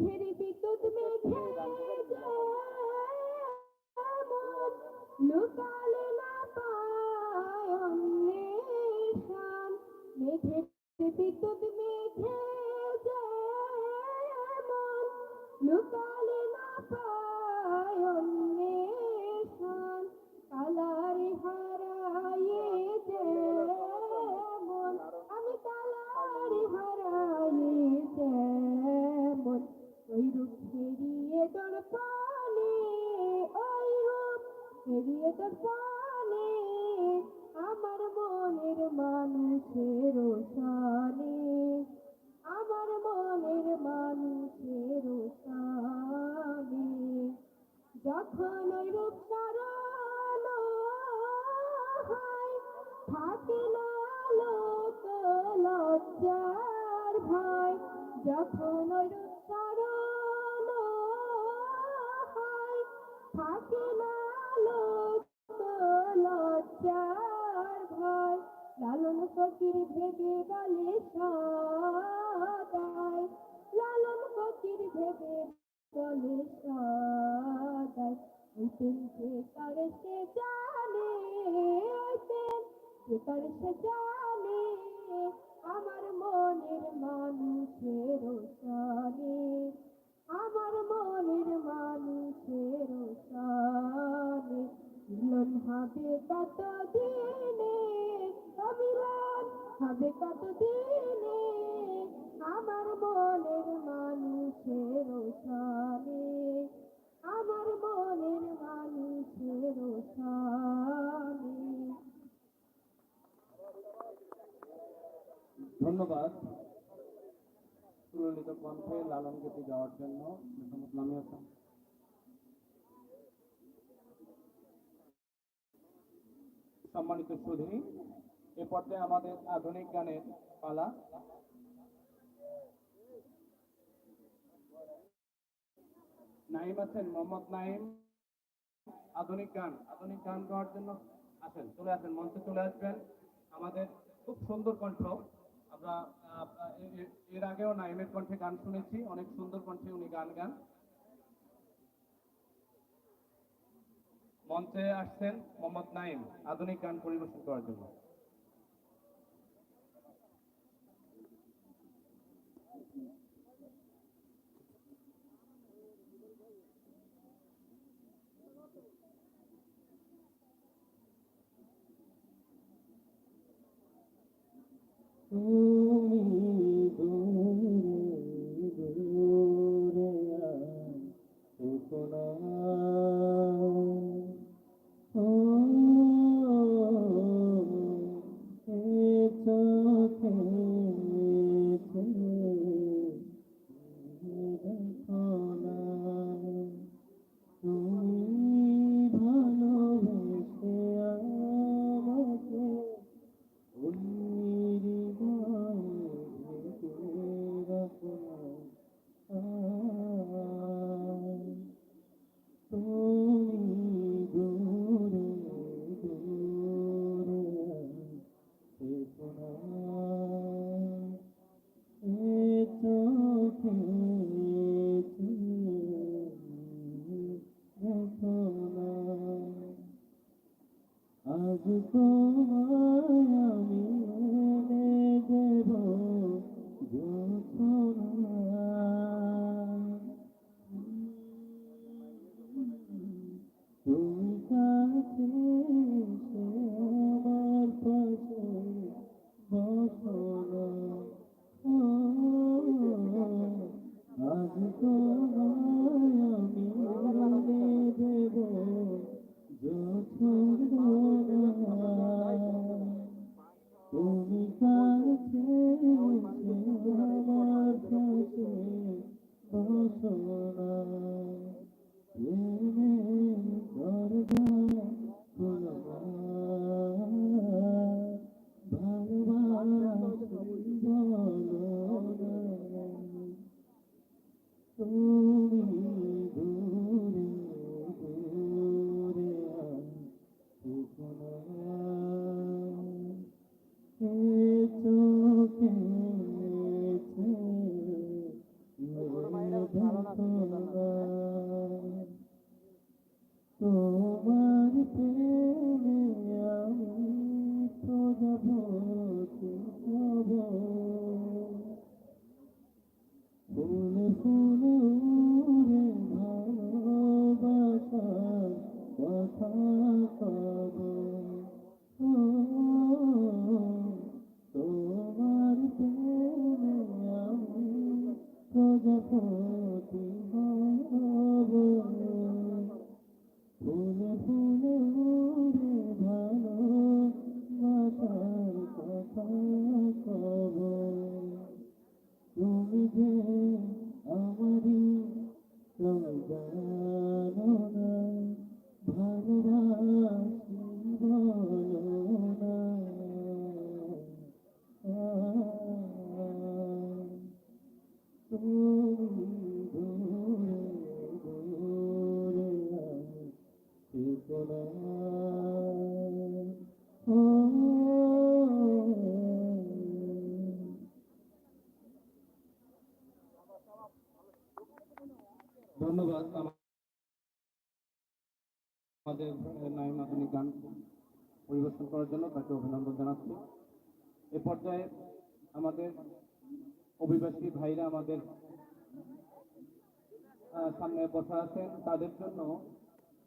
pity থাকে না লোক লজ্জার ভয়, যখন সরল হয় থাকে না লোক লজ্জার ভয়, লালন ফকির ভেবে বলে সদাই, লালন ফকির ভেবে বলে সদাই, ওই প্রেম যে করে সে জানে করে সে জানে, আমার মনের মানুষের সনে আমার মনের মানুষের সনে মিলন হবে কত দিনে মিলন হবে কত দিনে ধন্যবাদ। সুললিত কণ্ঠে লালন গীতি গাওয়ার জন্য মোহাম্মদ লামি সম্মানিত সুধী, এ পর্যায়ে আমাদের আধুনিক গানের পালা। নাইম আছেন, মোহাম্মদ নাইম আধুনিক গান আধুনিক গান গাওয়ার জন্য আসেন চলে আসেন, মঞ্চে চলে আসবেন। আমাদের খুব সুন্দর কণ্ঠ। আমরা এর আগেও নাইমের কণ্ঠে গান শুনেছি, অনেক সুন্দর কণ্ঠে উনি গান গান। মঞ্চে আসছেন মোহাম্মদ নাইম, আধুনিক গান পরিবেশন করার জন্য। তুমি আমি দেব যথনা সামনে আছেন তাদের জন্য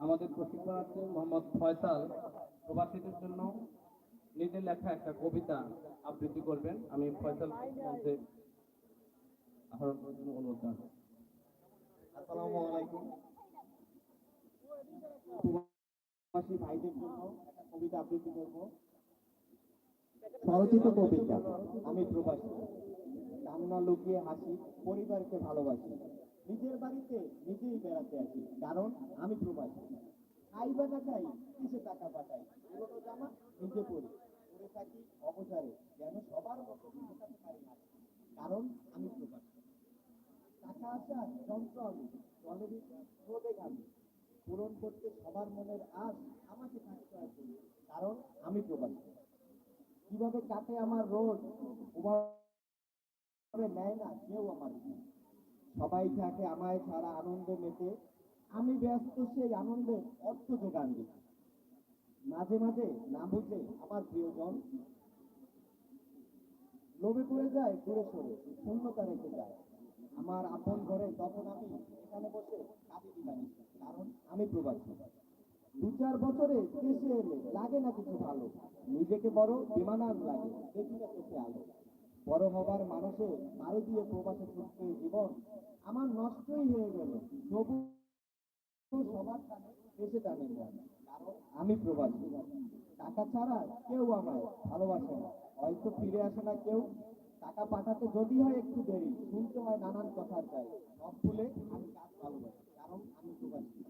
আমাদের প্রশিক্ষণার্থী মোহাম্মদ ফয়সাল প্রবাসীদের জন্য। নিজের লেখা একটা কবিতা আবৃত্তি করবেন। আমি ফয়সাল মধ্যে আহরণ জন্য অনুরোধ আসসালামু আলাইকুম। প্রবাসী ভাইদের জন্য কবিতা আবৃত্তি করব। স্বরচিত কবিতা আমি প্রবাসী। কান্না লুকিয়ে হাসি পরিবারকে ভালোবাসি। নিজের বাড়িতে নিজেই বেড়াতে আসি। কারণ আমি প্রবাসী। খাই বা না খাই, কিসে টাকা পাঠাই? পুরোনো জামা নিজে পরি। পরে থাকি অবসরে, যেন সবার মতো ঢোকাতে পারি না। কারণ আমি প্রবাসী। টাকা আসার যন্ত্র আমি স্রোতে ঘামি। পূরণ করতে সবার মনের আশ আমাকে থাকতে হবে কারণ আমি প্রবাসী। কীভাবে কাটে আমার রোজ ওভাবে নেয় না কেউ আমার। সবাই থাকে, আমায় ছাড়া আনন্দে মেতে। আমি ব্যস্ত সেই আনন্দের অর্থ যোগান দিই। মাঝে মাঝে না বুঝে আমার প্রিয়জন লোভে পড়ে যায়, দূরে সরে, শূন্যতা রেখে যায়। আমার আপন ঘরে তখন আমি এখানে বসে কাঁদি দিবানি, কারণ আমি প্রবাসী। দু চার বছরে দেশে এলে লাগে না কিছু ভালো। নিজেকে বড়, বিমানান লাগে, দেখি না চোখে আলো। বড় হবার মানুষে মারি দিয়ে প্রবাসে ছুটতে জীবন। আমার নষ্টই হয়ে গেল। তবু সবার দেশে টানে আমি প্রবাসী। টাকা ছাড়া কেউ আমায় ভালোবাসে না। হয়তো ফিরে আসে না কেউ। টাকা পাঠাতে যদি হয় একটু দেরি। শুনতে হয় নানান কথার চাই সব ভুলে আমি কাজ ভালোবাসি। কারণ আমি প্রবাসী।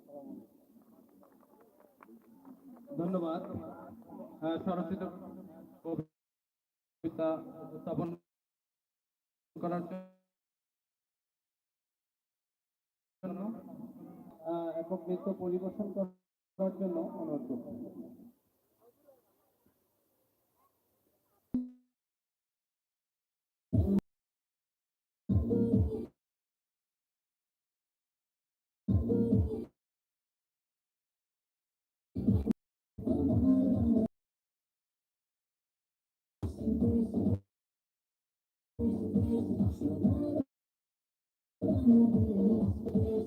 ধন্যবাদ। আহ, স্বরচিত কবিতা উপস্থাপন করার জন্য একক নৃত্য পরিবেশন করার জন্য অনুরোধ করছি। Thank you.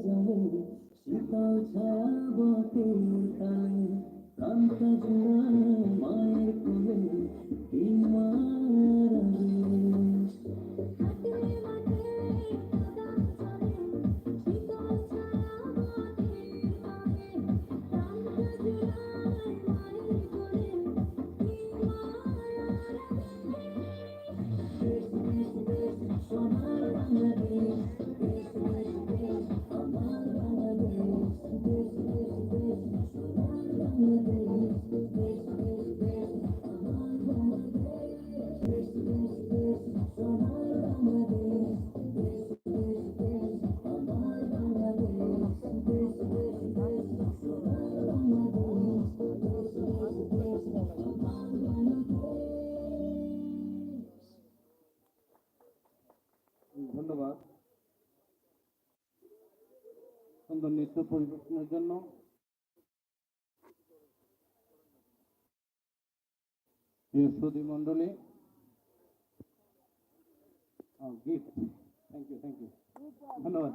শীতল ছায়া পরিদর্শনের জন্য। প্রিয় সুদী মণ্ডলী gift. Thank you thank you ধন্যবাদ।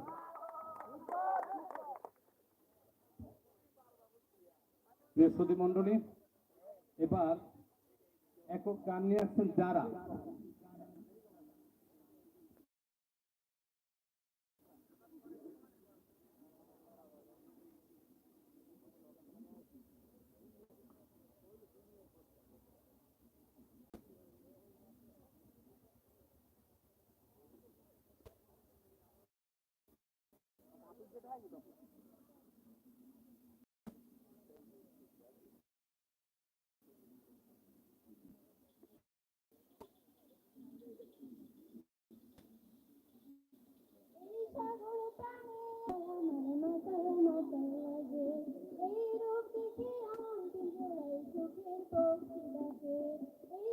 সুদী মণ্ডলী, এবার একক গান নিয়ে আসছেন যারা এই সাগর পানে আমার মাতার মাতার লাগে এই রূপ দেখে আমার জোড়াই চোখের পক্ষী ডাকে এই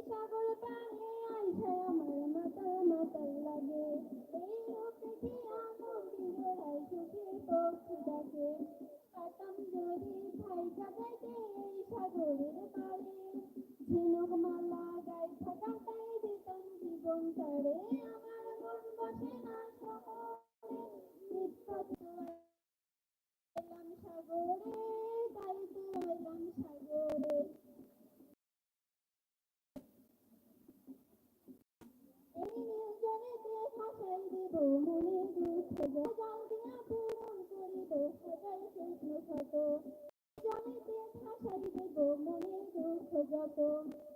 সাগর পানে আইসা আমার মাতার মাতার লাগে। এই রূপ দেখে আমার চোখের পক্ষী ডাকে কাটাম যদি খাই কাটাইতে এই সাগরের পারে ঝিনুক মালা গাই থাকা দিতাম জীবন তারে আমার মন বসে না শহরে নিত্যত সাগরে। দুঃখ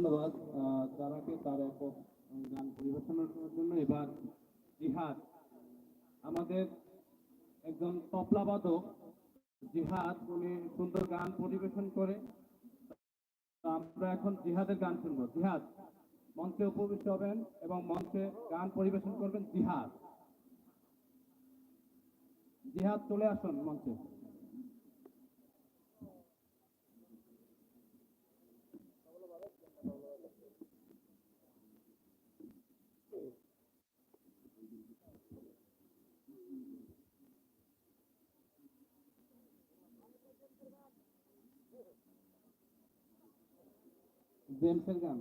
ধন্যবাদ। তারাকে তার একক গান পরিবেশনের জন্য এবার জিহাদ। আমাদের একজন তবলাবাদক জিহাদ, উনি সুন্দর গান পরিবেশন করে। আমরা এখন জিহাদের গান শুনব। জিহাদ, মঞ্চে উপবিষ্ট হবেন এবং মঞ্চে গান পরিবেশন করবেন জিহাদ। জিহাদ, চলে আসুন মঞ্চে। গান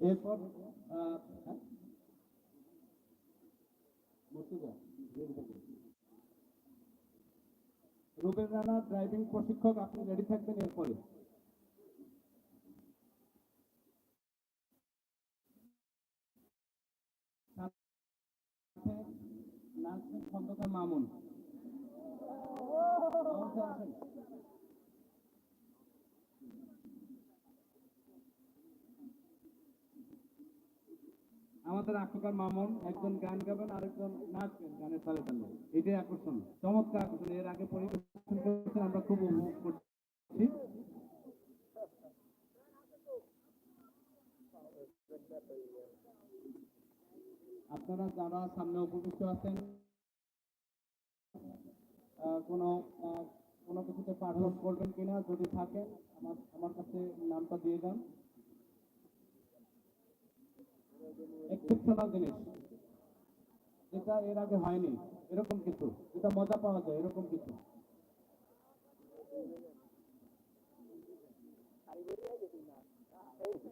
এরপর হ্যাঁ? রুবেল রানা ড্রাইভিং প্রশিক্ষক আপনি রেডি থাকবেন এরপরে। খন্দকার মামুন। আমাদের আকর্ষণ মামুন, একজন গান গাবেন, আরেকজন নাচবেন গানের তালে তালে। এটাই আকর্ষণ, চমৎকার আকর্ষণ। এর আগে পরিবেশন করেছেন, আমরা খুব উপভোগ করছি। আপনারা যারা সামনে উপবিষ্ট আছেন কোনো কোনো কিছুতে পার্সোনাল করবেন কিনা যদি থাকেন আমার আমার কাছে নামটা দিয়ে যান। এক্সেপশনাল জিনিস। যেটা এর আগে হয়নি, এরকম কিছু। যেটা মজা পাওয়া যায়, এরকম কিছু।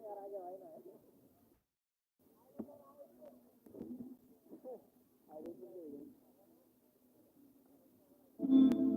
আর আগে হয় না Mm-hmm.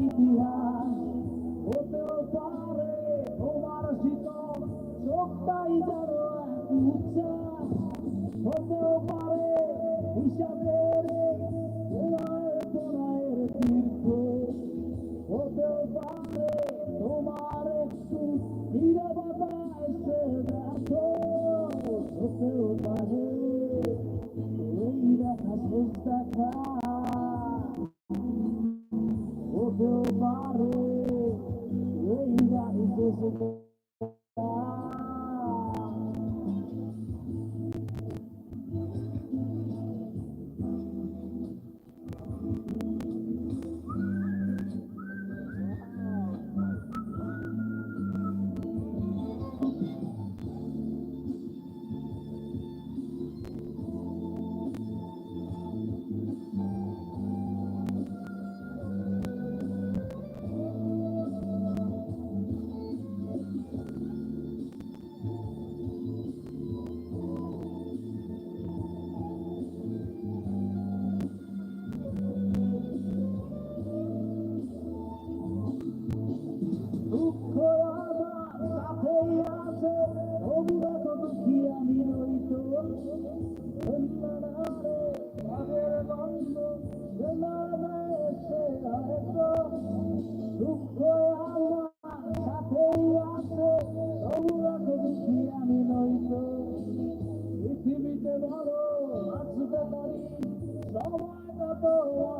ইতিহাস হতেও পারে তোমার শীতল চোখটাই যেন এক উচ্চাস হতেও 哦。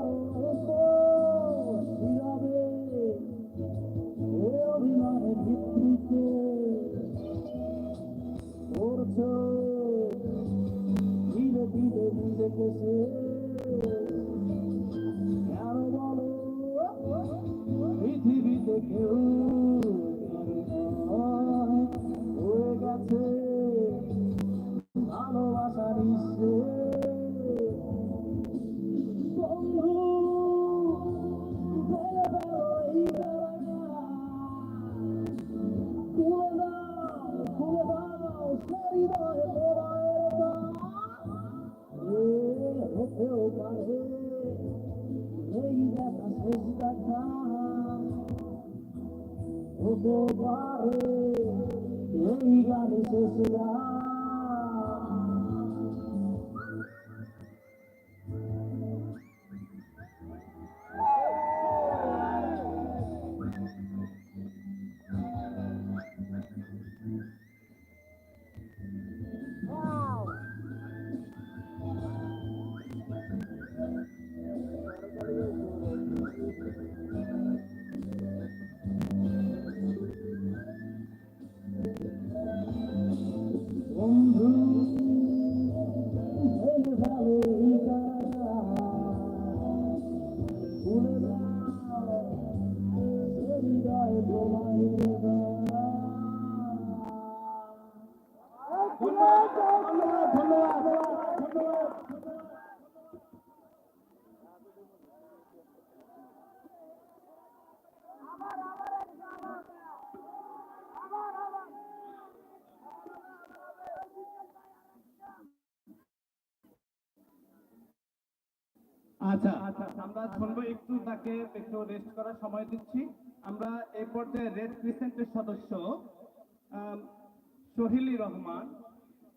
তোমারে এই গান শেষ গান আচ্ছা।, আচ্ছা। আমরা শুনব একটু তাকে একটু রেস্ট করার সময় দিচ্ছি। আমরা এই পর্যায়ে রেড ক্রিসেন্টের সদস্য সহিলি রহমান।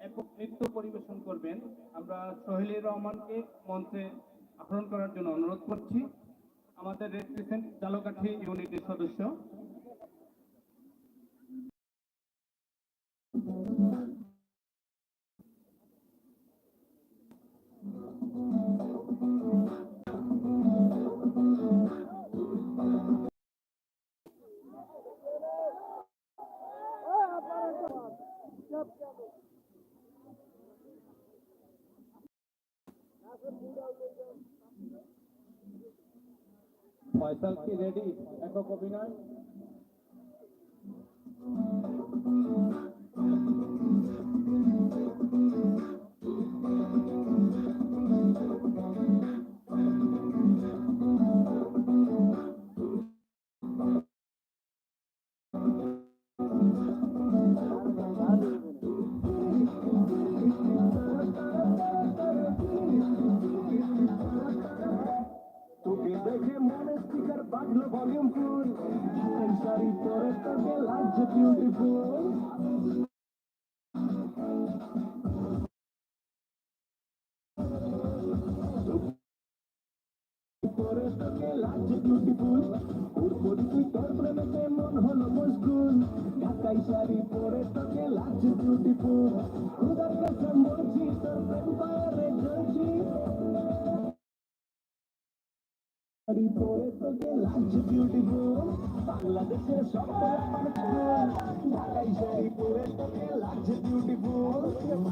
একক নৃত্য পরিবেশন করবেন। আমরা সোহেলি রহমানকে মঞ্চে আহরণ করার জন্য অনুরোধ করছি। আমাদের রেড চালকাঠি ইউনিটের সদস্য। ফয়সাল কি রেডি একক অভিনয় শাড়ি পরে তোকে লাগছে বিউটিফুল খুদার কাছে বলছি তোর প্রেম পায়ে জ্বলছি পরে তোকে লাগছে বিউটিফুল বাংলাদেশের সব ঢাকাই শাড়ি পরে তোকে লাগছে বিউটিফুল খুদার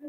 Você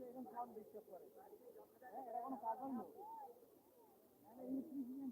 এরকম কাজ বিশ্বাস করে। হ্যাঁ এরকম কাজ মানে না ইলেকট্রিশিয়ান